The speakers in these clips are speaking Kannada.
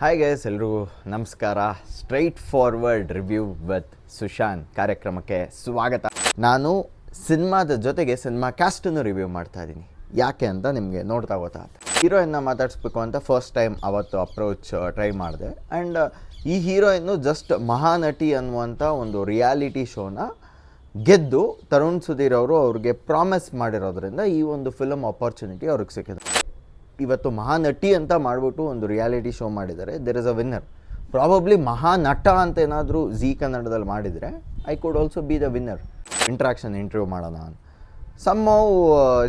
ಹಾಯ್ ಗೈಸ್ ಎಲ್ರಿಗೂ ನಮಸ್ಕಾರ. Straight forward review with Sushant ಕಾರ್ಯಕ್ರಮಕ್ಕೆ ಸ್ವಾಗತ. ನಾನು ಸಿನಿಮಾದ ಜೊತೆಗೆ ಸಿನಿಮಾ ಕ್ಯಾಸ್ಟನ್ನು ರಿವ್ಯೂ ಮಾಡ್ತಾ ಇದ್ದೀನಿ. ಯಾಕೆ ಅಂತ ನಿಮಗೆ ನೋಡ್ತಾ ಗೊತ್ತಾಗುತ್ತೆ ಹೀರೋಯಿನ್ನ ಮಾತಾಡಿಸ್ಬೇಕು ಅಂತ ಫಸ್ಟ್ ಟೈಮ್ ಅವತ್ತು ಅಪ್ರೋಚ್ ಟ್ರೈ ಮಾಡಿದೆ. ಆ್ಯಂಡ್ ಈ ಹೀರೋಯಿನ್ನು ಜಸ್ಟ್ ಮಹಾನಟಿ ಅನ್ನುವಂಥ ಒಂದು ರಿಯಾಲಿಟಿ ಶೋನ ಗೆದ್ದು ತರುಣ್ ಸುಧೀರ್ ಅವರು ಅವ್ರಿಗೆ ಪ್ರಾಮಿಸ್ ಮಾಡಿರೋದ್ರಿಂದ ಈ ಒಂದು ಫಿಲಮ್ ಅಪರ್ಚುನಿಟಿ ಅವ್ರಿಗೆ ಸಿಕ್ಕಿದೆ. ಇವತ್ತು ಮಹಾನಟಿ ಅಂತ ಮಾಡಿಬಿಟ್ಟು ಒಂದು ರಿಯಾಲಿಟಿ ಶೋ ಮಾಡಿದ್ದಾರೆ. There is a winner probably Mahanata ಅಂತ ಏನಾದರೂ ಝೀ ಕನ್ನಡದಲ್ಲಿ ಮಾಡಿದರೆ I could also be the winner interaction interview ಮಾಡೋಣ some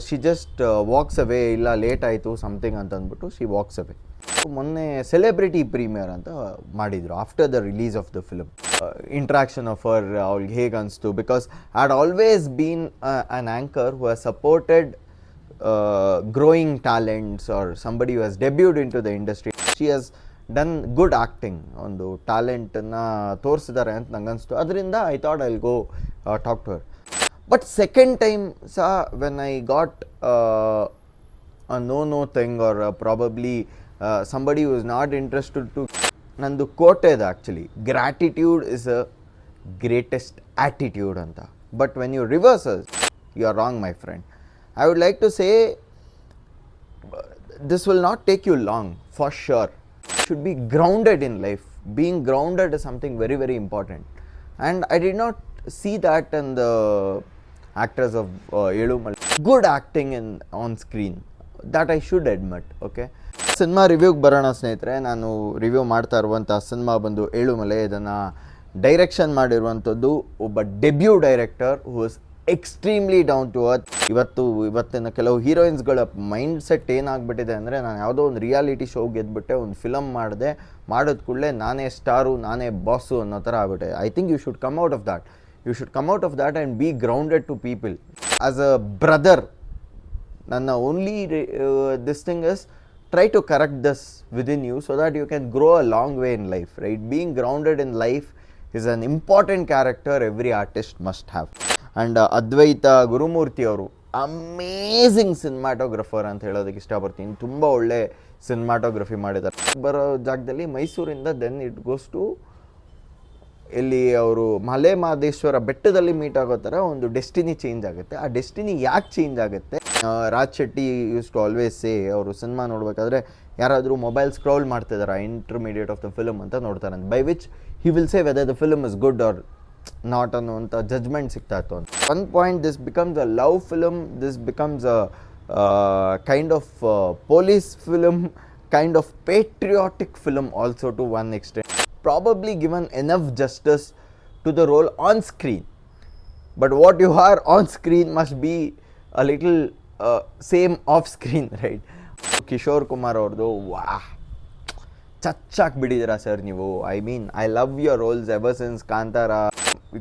she just walks away ಇಲ್ಲ ಲೇಟ್ ಆಯಿತು ಸಮಥಿಂಗ್ ಅಂತ ಅಂದ್ಬಿಟ್ಟು ಶಿ ವಾಕ್ಸ್ ಅವೇ ಮೊನ್ನೆ ಸೆಲೆಬ್ರಿಟಿ ಪ್ರೀಮಿಯರ್ ಅಂತ ಮಾಡಿದರು after the release of the film interaction of hour ಅವ್ಳಿಗೆ ಹೇಗೆ ಅನಿಸ್ತು because I'd always been an anchor who has supported uh, growing talents or somebody who has debuted into the industry. She has done good acting. ಒಂದು ಟ್ಯಾಲೆಂಟನ್ನು ತೋರಿಸಿದ್ದಾರೆ ಅಂತ ನಂಗೆ ಅನಿಸ್ತು. ಅದರಿಂದ I thought I go talk to her but second time ಸಹ when I got no no thing or probably somebody was not interested to ನಂದು ಕೋಟೆ ಇದೆ actually gratitude is a greatest attitude ಅಂತ. But when you reverses you are wrong my friend I would like to say this will not take you long for sure. You should be grounded in life. Being grounded is something very, very important. And I did not see that in the actors of uh, Yelumal. Good acting in on screen. That I should admit, okay? Cinema ರಿವ್ಯೂಗೆ ಬರೋಣ ಸ್ನೇಹಿತರೆ ನಾನು ರಿವ್ಯೂ ಮಾಡ್ತಾ ಇರುವಂಥ ಸಿನಿಮಾ ಬಂದು ಏಳುಮಲೆ ಇದನ್ನು ಡೈರೆಕ್ಷನ್ ಮಾಡಿರುವಂಥದ್ದು ಒಬ್ಬ debut director who is extremely down to earth ಇವತ್ತು, ಇವತ್ತಿನ ಕೆಲವು ಹೀರೋಯಿನ್ಸ್ಗಳ ಮೈಂಡ್ ಸೆಟ್ ಏನಾಗ್ಬಿಟ್ಟಿದೆ ಅಂದರೆ ನಾನು ಯಾವುದೋ ಒಂದು ರಿಯಾಲಿಟಿ ಶೋ ಗೆದ್ಬಿಟ್ಟೆ, ಒಂದು ಫಿಲಮ್ ಮಾಡಿದೆ, ಮಾಡೋದು ಕೂಡಲೇ ನಾನೇ ಸ್ಟಾರು, ನಾನೇ ಬಾಸು ಅನ್ನೋ ಥರ ಆಗ್ಬಿಟ್ಟೆ. I think you should come out of that you should come out of that and be grounded to people as a brother ನನ್ನ only this thing is try to correct this in you so that you can grow a long way in life right being grounded in life is an important character every artist must have and Advaita Gurumurthy ಅವರು ಅಮೇಝಿಂಗ್ ಸಿನಿಮಾಟೋಗ್ರಫರ್ ಅಂತ ಹೇಳೋದಕ್ಕೆ ಇಷ್ಟಪಡ್ತೀನಿ. ತುಂಬ ಒಳ್ಳೆ ಸಿನಿಮಾಟೋಗ್ರಫಿ ಮಾಡಿದ್ದಾರೆ. ಬರೋ ಜಾಗದಲ್ಲಿ ಮೈಸೂರಿಂದ ದೆನ್ ಇಟ್ ಗೋಸ್ ಟು ಇಲ್ಲಿ ಅವರು ಮಲೆ ಮಹದೇಶ್ವರ ಬೆಟ್ಟದಲ್ಲಿ ಮೀಟ್ ಆಗೋ ಥರ ಒಂದು ಡೆಸ್ಟಿನಿ ಚೇಂಜ್ ಆಗುತ್ತೆ. ಆ ಡೆಸ್ಟಿನಿ ಯಾಕೆ ಚೇಂಜ್ ಆಗುತ್ತೆ? Raj Shetty use to always say ಅವರು ಸಿನಿಮಾ ನೋಡಬೇಕಾದ್ರೆ ಯಾರಾದರೂ ಮೊಬೈಲ್ ಸ್ಕ್ರೌಲ್ ಮಾಡ್ತಿದ್ದಾರೆ ಇಂಟರ್ಮೀಡಿಯೇಟ್ ಆಫ್ ದ ಫಿಲಮ್ ಅಂತ ನೋಡ್ತಾರೆ by which he will say whether the film is good or not ಅನ್ನುವಂಥ ಜಜ್ಮೆಂಟ್ ಸಿಗ್ತಾ ಇತ್ತು ಅಂತ. One point this becomes a love film this becomes a kind of police film kind of patriotic film also to one extent probably given enough justice to the role on screen but what you are on screen must be a little same off screen right Kishore Kumar ಅವ್ರದ್ದು ವಾ ಚಚ್ಚಾಕ್ ಬಿಟ್ಟಿದ್ದೀರಾ ಸರ್ ನೀವು. I mean I love your roles ever since Kantara.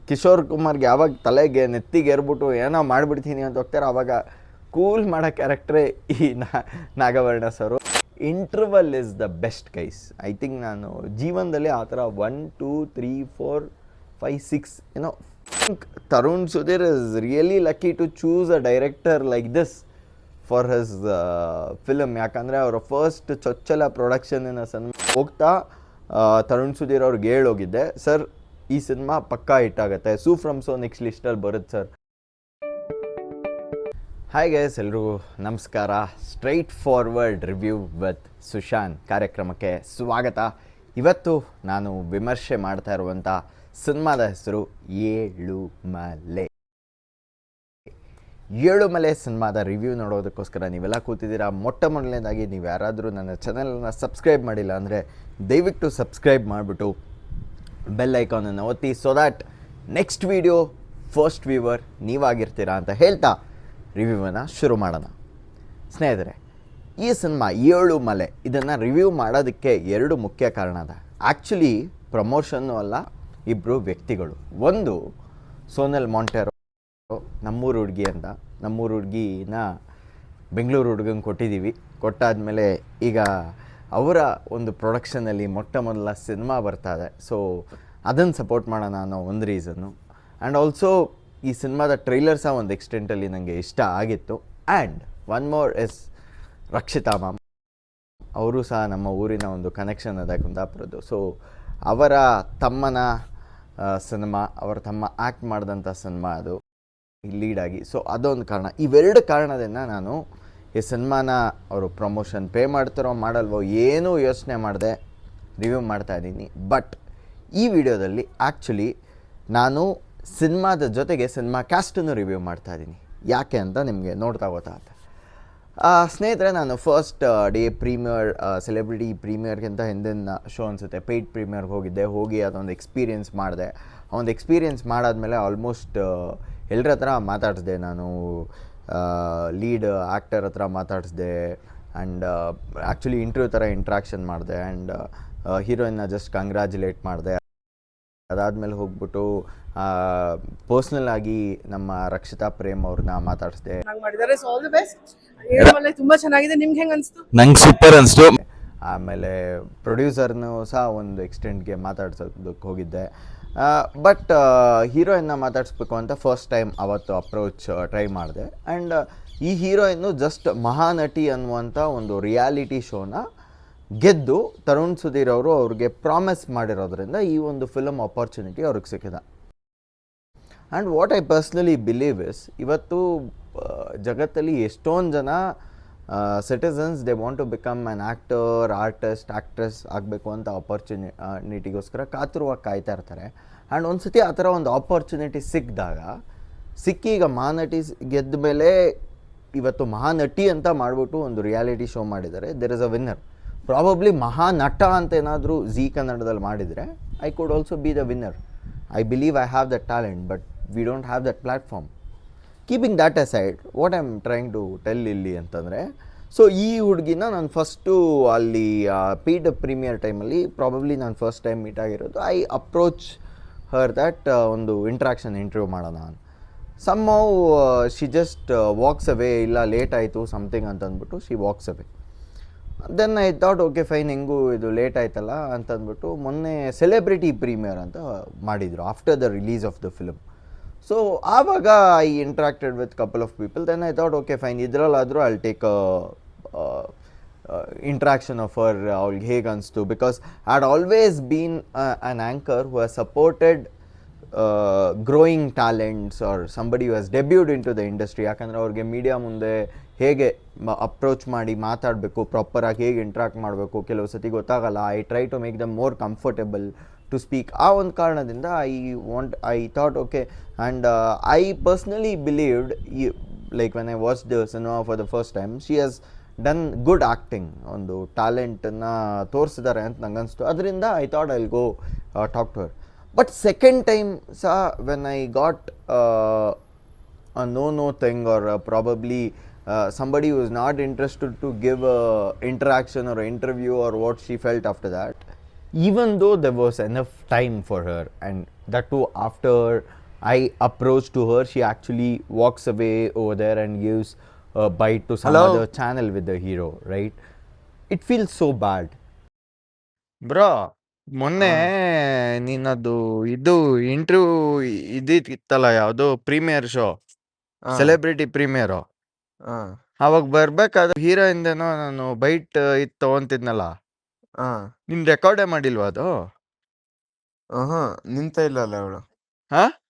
Kishore ಕುಮಾರ್ಗೆ ಯಾವಾಗ ತಲೆಗೆ ನೆತ್ತಿಗೆ ಏರ್ಬಿಟ್ಟು ಏನೋ ಮಾಡಿಬಿಡ್ತೀನಿ ಅಂತ ಹೋಗ್ತಾರೆ. ಅವಾಗ ಕೂಲ್ ಮಾಡೋ ಕ್ಯಾರೆಕ್ಟ್ರೇ ಈ Nagavarna sir. Interval is the best ಕೈಸ್ I think ನಾನು ಜೀವನದಲ್ಲಿ ಆ ಥರ one two three four five six ಏನೋ Tarun Sudhir is really lucky to choose a director like this for his film ಯಾಕಂದರೆ ಅವರ ಫಸ್ಟ್ ಚೊಚ್ಚಲ ಪ್ರೊಡಕ್ಷನ್ ಸನ್ ಹೋಗ್ತಾ ತರುಣ್ ಸುಧೀರ್ ಅವ್ರಿಗೆ ಹೇಳೋಗಿದ್ದೆ. ಸರ್ ಈ ಸಿನಿಮಾ ಪಕ್ಕಾ ಹಿಟ್ಟಾಗತ್ತೆ ಸೂ ಫ್ರಮ್ ಸೋ ನೆಕ್ಸ್ಟ್ ಲಿಸ್ಟಲ್ಲಿ ಬರುತ್ತೆ ಸರ್ ಹಾಯ್ ಗೈಸ್ ಎಲ್ರಿಗೂ ನಮಸ್ಕಾರ. Straight forward review with Sushant ಕಾರ್ಯಕ್ರಮಕ್ಕೆ ಸ್ವಾಗತ. ಇವತ್ತು ನಾನು ವಿಮರ್ಶೆ ಮಾಡ್ತಾ ಇರುವಂಥ ಸಿನಿಮಾದ ಹೆಸರು ಏಳು ಮಲೆ ಏಳು ಮಲೆ ಸಿನಿಮಾದ ರಿವ್ಯೂ ನೋಡೋದಕ್ಕೋಸ್ಕರ ನೀವೆಲ್ಲ ಕೂತಿದ್ದೀರಾ? ಮೊಟ್ಟ ಮೊದಲನೇದಾಗಿ ನೀವು ಯಾರಾದರೂ ನನ್ನ ಚಾನಲನ್ನು ಸಬ್ಸ್ಕ್ರೈಬ್ ಮಾಡಿಲ್ಲ ಅಂದರೆ ದಯವಿಟ್ಟು ಸಬ್ಸ್ಕ್ರೈಬ್ ಮಾಡಿಬಿಟ್ಟು ಬೆಲ್ ಐಕಾನನ್ನು ಒತ್ತಿ so that next video first viewer ನೀವಾಗಿರ್ತೀರಾ ಅಂತ ಹೇಳ್ತಾ ರಿವ್ಯೂವನ್ನು ಶುರು ಮಾಡೋಣ. ಸ್ನೇಹಿತರೆ, ಈ ಸಿನಿಮಾ ಏಳು ಮಲೆ, ಇದನ್ನು ರಿವ್ಯೂ ಮಾಡೋದಕ್ಕೆ ಎರಡು ಮುಖ್ಯ ಕಾರಣ ಅದ. ಆ್ಯಕ್ಚುಲಿ ಪ್ರಮೋಷನ್ನು ಅಲ್ಲ ಇಬ್ಬರು ವ್ಯಕ್ತಿಗಳು. ಒಂದು, ಸೋನಲ್ ಮಾಂಟೆರೋ, ನಮ್ಮೂರು ಹುಡುಗಿ ಅಂತ. ನಮ್ಮೂರು ಹುಡುಗಿನ ಬೆಂಗಳೂರು ಹುಡುಗಂಗೆ ಕೊಟ್ಟಿದ್ದೀವಿ ಕೊಟ್ಟಾದಮೇಲೆ ಈಗ ಅವರ ಒಂದು ಪ್ರೊಡಕ್ಷನಲ್ಲಿ ಮೊಟ್ಟ ಮೊದಲ ಸಿನಿಮಾ ಬರ್ತಾ ಇದೆ. ಸೊ ಅದನ್ನು ಸಪೋರ್ಟ್ ಮಾಡೋಣ ಅನ್ನೋ ಒಂದು ರೀಸನ್ನು ಆ್ಯಂಡ್ ಆಲ್ಸೋ ಈ ಸಿನಿಮಾದ ಟ್ರೈಲರ್ ಸಹ ಒಂದು ಎಕ್ಸ್ಟೆಂಟಲ್ಲಿ ನನಗೆ ಇಷ್ಟ ಆಗಿತ್ತು. And one more is Rakshita ma'am ಅವರು ಸಹ ನಮ್ಮ ಊರಿನ ಒಂದು ಕನೆಕ್ಷನ್ ಅದ ಕುಂದಾಪುರದ್ದು. ಸೊ ಅವರ ತಮ್ಮನ ಸಿನಿಮಾ ಅವರ ತಮ್ಮ ಆ್ಯಕ್ಟ್ ಮಾಡಿದಂಥ ಸಿನಿಮಾ ಅದು ಲೀಡಾಗಿ ಸೊ ಅದೊಂದು ಕಾರಣ. ಇವೆರಡು ಕಾರಣದಿಂದ ನಾನು ಈ ಸಿನಿಮಾನ ಅವರು ಪ್ರಮೋಷನ್ ಪೇ ಮಾಡ್ತಾರೋ ಮಾಡಲ್ವೋ ಏನೂ ಯೋಚನೆ ಮಾಡಿದೆ ರಿವ್ಯೂ ಮಾಡ್ತಾ ಇದ್ದೀನಿ. ಬಟ್ ಈ ವಿಡಿಯೋದಲ್ಲಿ ಆ್ಯಕ್ಚುಲಿ ನಾನು ಸಿನಿಮಾದ ಜೊತೆಗೆ ಸಿನಿಮಾ ಕ್ಯಾಸ್ಟನ್ನು ರಿವ್ಯೂ ಮಾಡ್ತಾ ಇದ್ದೀನಿ. ಯಾಕೆ ಅಂತ ನಿಮಗೆ ನೋಡ್ತಾ ಗೊತ್ತಾಗುತ್ತೆ. ಸ್ನೇಹಿತರೆ, ನಾನು ಫಸ್ಟ್ ಡೇ ಪ್ರೀಮಿಯರ್ ಸೆಲೆಬ್ರಿಟಿ ಪ್ರೀಮಿಯರ್ಗಿಂತ ಹಿಂದಿನ ಶೋ ಅನಿಸುತ್ತೆ. ಪೇಯ್ಡ್ ಪ್ರೀಮಿಯರ್ಗೆ ಹೋಗಿದ್ದೆ. ಹೋಗಿ ಅದೊಂದು ಎಕ್ಸ್ಪೀರಿಯೆನ್ಸ್ ಮಾಡಿದೆ. ಆ ಒಂದು ಎಕ್ಸ್ಪೀರಿಯೆನ್ಸ್ ಮಾಡಾದ್ಮೇಲೆ ಆಲ್ಮೋಸ್ಟ್ ಎಲ್ಲರ ಹತ್ರ ಮಾತಾಡಿಸ್ದೆ ನಾನು. ಲೀಡ್ ಆ್ಯಕ್ಟರ್ ಹತ್ರ ಮಾತಾಡಿಸ್ದೆ ಆ್ಯಂಡ್ ಆ್ಯಕ್ಚುಲಿ ಇಂಟರ್ವ್ಯೂ ಥರ ಇಂಟ್ರಾಕ್ಷನ್ ಮಾಡಿದೆ ಆ್ಯಂಡ್ ಹೀರೋಯಿನ್ನ ಜಸ್ಟ್ ಕಂಗ್ರ್ಯಾಚುಲೇಟ್ ಮಾಡಿದೆ. ಅದಾದಮೇಲೆ ಹೋಗ್ಬಿಟ್ಟು ಪರ್ಸ್ನಲ್ ಆಗಿ ನಮ್ಮ ರಕ್ಷಿತಾ ಪ್ರೇಮ್ ಅವ್ರನ್ನ ಮಾತಾಡಿಸಿದೆ. ತುಂಬಾ ಚೆನ್ನಾಗಿದೆ ನಿಮ್ಗೆ ಹೆಂಗ್ ಅನ್ಸ್ತು? ನಂಗೆ ಸೂಪರ್ ಅನ್ಸ್ತು. ಆಮೇಲೆ ಪ್ರೊಡ್ಯೂಸರ್ನು ಸಹ ಒಂದು ಎಕ್ಸ್ಟೆಂಟ್ಗೆ ಮಾತಾಡ್ಸೋದಕ್ಕೆ ಹೋಗಿದ್ದೆ. ಬಟ್ ಹೀರೋಯಿನ್ನ ಮಾತಾಡಿಸ್ಬೇಕು ಅಂತ ಫಸ್ಟ್ ಟೈಮ್ ಅವತ್ತು ಅಪ್ರೋಚ್ ಟ್ರೈ ಮಾಡಿದೆ. ಆ್ಯಂಡ್ ಈ ಹೀರೋಯಿನ್ನು ಜಸ್ಟ್ ಮಹಾನಟಿ ಅನ್ನುವಂಥ ಒಂದು ರಿಯಾಲಿಟಿ ಶೋನ ಗೆದ್ದು ತರುಣ್ ಸುಧೀರ್ ಅವರು ಅವ್ರಿಗೆ ಪ್ರಾಮಿಸ್ ಮಾಡಿರೋದ್ರಿಂದ ಈ ಒಂದು ಫಿಲಮ್ ಅಪರ್ಚುನಿಟಿ ಅವ್ರಿಗೆ ಸಿಕ್ಕಿದೆ. And what I personally believe is ಇವತ್ತು ಜಗತ್ತಲ್ಲಿ ಎಷ್ಟೊಂದು ಜನ citizens they want to become an actor artist actress ಆಗಬೇಕು ಅಂತ ಆಪರ್ಚುನಿಟಿಗೋಸ್ಕರ ಕಾತುರವಾಗಿ ಕಾಯ್ತಾ ಇರ್ತಾರೆ. ಆ್ಯಂಡ್ ಒಂದು ಸತಿ ಆ ಥರ ಒಂದು ಆಪರ್ಚುನಿಟಿ ಸಿಕ್ಕಿದಾಗ, ಸಿಕ್ಕಿ ಈಗ ಮಹಾನಟಿ ಗೆದ್ದ ಮೇಲೆ ಇವತ್ತು ಮಹಾನಟಿ ಅಂತ ಮಾಡಿಬಿಟ್ಟು ಒಂದು ರಿಯಾಲಿಟಿ ಶೋ ಮಾಡಿದ್ದಾರೆ. There is a winner probably Mahanata ಅಂತ ಏನಾದರೂ ಝೀ ಕನ್ನಡದಲ್ಲಿ ಮಾಡಿದರೆ I could also be the winner I believe I have that talent but we don't have that platform keeping that aside what I am trying to tell ಇಲ್ಲಿ ಅಂತಂದರೆ ಸೊ ಈ ಹುಡುಗಿನ ನಾನು ಫಸ್ಟು ಅಲ್ಲಿ ಪೀಡ್ ಪ್ರೀಮಿಯರ್ ಟೈಮಲ್ಲಿ ಪ್ರಾಬಬ್ಲಿ ನಾನು ಫಸ್ಟ್ ಟೈಮ್ ಮೀಟ್ ಆಗಿರೋದು ಐ ಅಪ್ರೋಚ್ ಹರ್ ದ್ಯಾಟ್ ಒಂದು ಇಂಟ್ರಾಕ್ಷನ್ ಇಂಟರ್ವ್ಯೂ ಮಾಡೋಣ somehow she just walks away ಇಲ್ಲ ಲೇಟ್ ಆಯಿತು ಸಮಥಿಂಗ್ ಅಂತ ಅಂದ್ಬಿಟ್ಟು she walks away then I thought okay fine ಹೆಂಗೂ ಇದು ಲೇಟ್ ಆಯ್ತಲ್ಲ ಅಂತಂದ್ಬಿಟ್ಟು ಮೊನ್ನೆ ಸೆಲೆಬ್ರಿಟಿ ಪ್ರೀಮಿಯರ್ ಅಂತ ಮಾಡಿದರು after the release of the film so ಆವಾಗ I interacted with couple of people then I thought okay fine ಇದರಲ್ಲಾದರೂ I'll take interaction of ಅವರ್ ಅವ್ಳಿಗೆ ಹೇಗೆ ಅನಿಸ್ತು? Because I'd always been an anchor who has supported growing talents or somebody you has debuted into the industry ಯಾಕಂದರೆ ಅವ್ರಿಗೆ ಮೀಡಿಯಾ ಮುಂದೆ ಹೇಗೆ ಅಪ್ರೋಚ್ ಮಾಡಿ ಮಾತಾಡಬೇಕು ಪ್ರಾಪರಾಗಿ ಹೇಗೆ ಇಂಟ್ರಾಕ್ಟ್ ಮಾಡಬೇಕು, ಕೆಲವು ಸತಿ ಗೊತ್ತಾಗಲ್ಲ. I try to make them more comfortable to speak ಆ ಒಂದು ಕಾರಣದಿಂದ I want I thought okay and I personally believed ಈ like when I watch the cinema for the first time she has done good acting ಒಂದು ಟ್ಯಾಲೆಂಟನ್ನು ತೋರಿಸಿದ್ದಾರೆ ಅಂತ ನಂಗೆ ಅನಿಸ್ತು ಅದರಿಂದ I thought I'll go talk to her but second time ಸಹ when I got a no-no thing or uh, probably uh, somebody who is not interested to give a interaction or a interview or even though there was enough time for her and that too after i approached to her she actually walks away over there and gives a bite to some Hello? other channel with the hero right it feels so bad bro ಮೊನ್ನೆ ನೀನದು ಇದು ಇಂಟರ್ವ್ಯೂ ಇದಿತ್ತಲ್ಲ ಯಾವುದು ಪ್ರೀಮಿಯರ್ ಶೋ ಸೆಲೆಬ್ರಿಟಿ ಪ್ರೀಮಿಯರ್ ಅವಾಗ ಬರ್ಬೇಕಾದ್ರೆ ಹೀರೋಯಿಂದೇನೋ ನಾನು ಬೈಟ್ ಇದು ತಗೊಂತಿದ್ನಲ್ಲ ನಿನ್ ರೆಕಾರ್ಡೇ ಮಾಡಿಲ್ವಾ ಅದು? ನಿಂತ ಇಲ್ಲ ಅಲ್ಲ ಅವಳು. ಹಾ?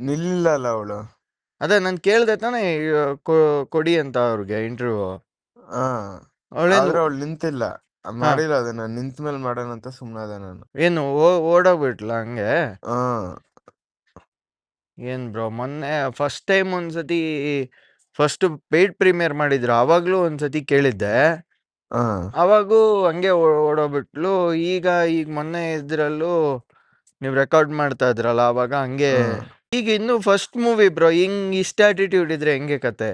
ನಿಲ್ಲಿಲ್ಲ ಅಲ್ಲ ಅವಳು. ಅದೇ ನಾನು ಕೇಳ್ದೆ ತಾನೇ ಆ, ಕೊ- ಕೊಡಿ ಅಂತ ಅವ್ರಿಗೆ ಇಂಟರ್ವ್ಯೂ ಅವಳೇನು ಆದ್ರೆ ಅವಳು ನಿಂತಿಲ್ಲ. ಮಾಡಿಲ್ಲ ಮಾಡಿಲ್ಲ ಅದನ್ನ ನಿಂತ ಮೇಲೆ ಮಾಡೋಣ ಅಂತ ಸುಮ್ಮನಾದೆ ನಾನು. ಏನು ಓ- ಓಡೋಗ್ಬಿಟ್ಲ ಹಂಗೆ? ಹಾ ಏನ್ ಬ್ರೋ ಮೊನ್ನೆ ಫಸ್ಟ್ ಟೈಮ್ ಒಂದ್ಸತಿ ಫಸ್ಟ್ ಪೇಯ್ಡ್ ಪ್ರೀಮಿಯರ್ ಮಾಡಿದ್ರು ಅವಾಗ್ಲೂ ಒಂದ್ಸತಿ ಕೇಳಿದ್ದೆ. ಹಾ ಅವಾಗೂ ಹಂಗೆ ಓ- ಓಡೋಗ್ಬಿಟ್ಲು. ಈಗ ಈಗ ಮೊನ್ನೆ ಇದ್ರಲ್ಲೂ ನೀವ್ ರೆಕಾರ್ಡ್ ಮಾಡ್ತಾ ಇದ್ರಲ್ಲ ಅವಾಗ ಹಂಗೆ. ಈಗ ಇನ್ನು ಫಸ್ಟ್ ಮೂವಿ ಬ್ರೋ ಹಿಂಗ್ ಇಷ್ಟ ಆಟಿಟ್ಯೂಡ್ ಇದ್ರೆ ಹೆಂಗೆ ಕತೆ?